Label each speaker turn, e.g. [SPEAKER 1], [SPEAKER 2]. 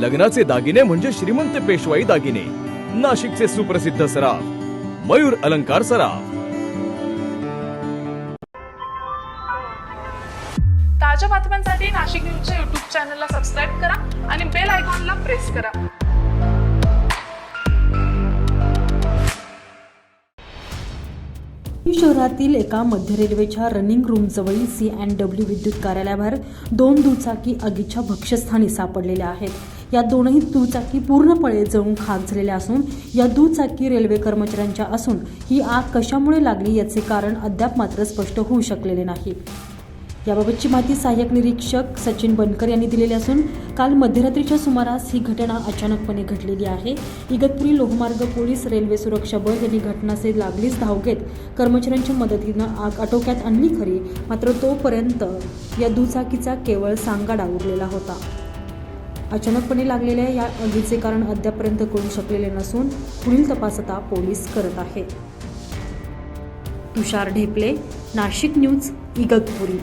[SPEAKER 1] लग्नाचे दागिने म्हणजे श्रीमंत पेशवाई दागिने. नाशिकचे सुप्रसिद्ध सराफ. मयूर अलंकार सराफ.
[SPEAKER 2] ताज्या बातम्यांसाठी नाशिक न्यूजच्या युट्यूब चॅनलला सबस्क्राईब करा आणि बेल आयकॉनला प्रेस करा.
[SPEAKER 3] शहरातील एका मध्य रेल्वेच्या रनिंग रूमजवळील सी अँड डब्ल्यू विद्युत कार्यालयाबाहेर दोन दुचाकी आगीच्या भक्ष्यस्थानी सापडलेल्या आहेत. या दोनही दुचाकी पूर्णपणे जळून खाक झालेल्या असून या दुचाकी रेल्वे कर्मचाऱ्यांच्या असून ही आग कशामुळे लागली याचे कारण अद्याप मात्र स्पष्ट होऊ शकलेले नाही. याबाबतची माहिती सहाय्यक निरीक्षक सचिन बनकर यांनी दिलेली असून काल मध्यरात्रीच्या सुमारास ही घटना अचानकपणे घडलेली आहे. इगतपुरी लोहमार्ग पोलीस रेल्वे सुरक्षा बळ यांनी घटनास्थळी लागलीच धाव घेत कर्मचाऱ्यांच्या मदतीनं आग आटोक्यात आणली खरी मात्र तोपर्यंत या दुचाकीचा केवळ सांगाडा उरलेला होता. अचानकपणे लागलेल्या या आगीचे कारण अद्यापर्यंत कळू शकलेले नसून पुढील तपास आता पोलीस करत आहेत. तुषार ढेपले नाशिक न्यूज इगतपुरी.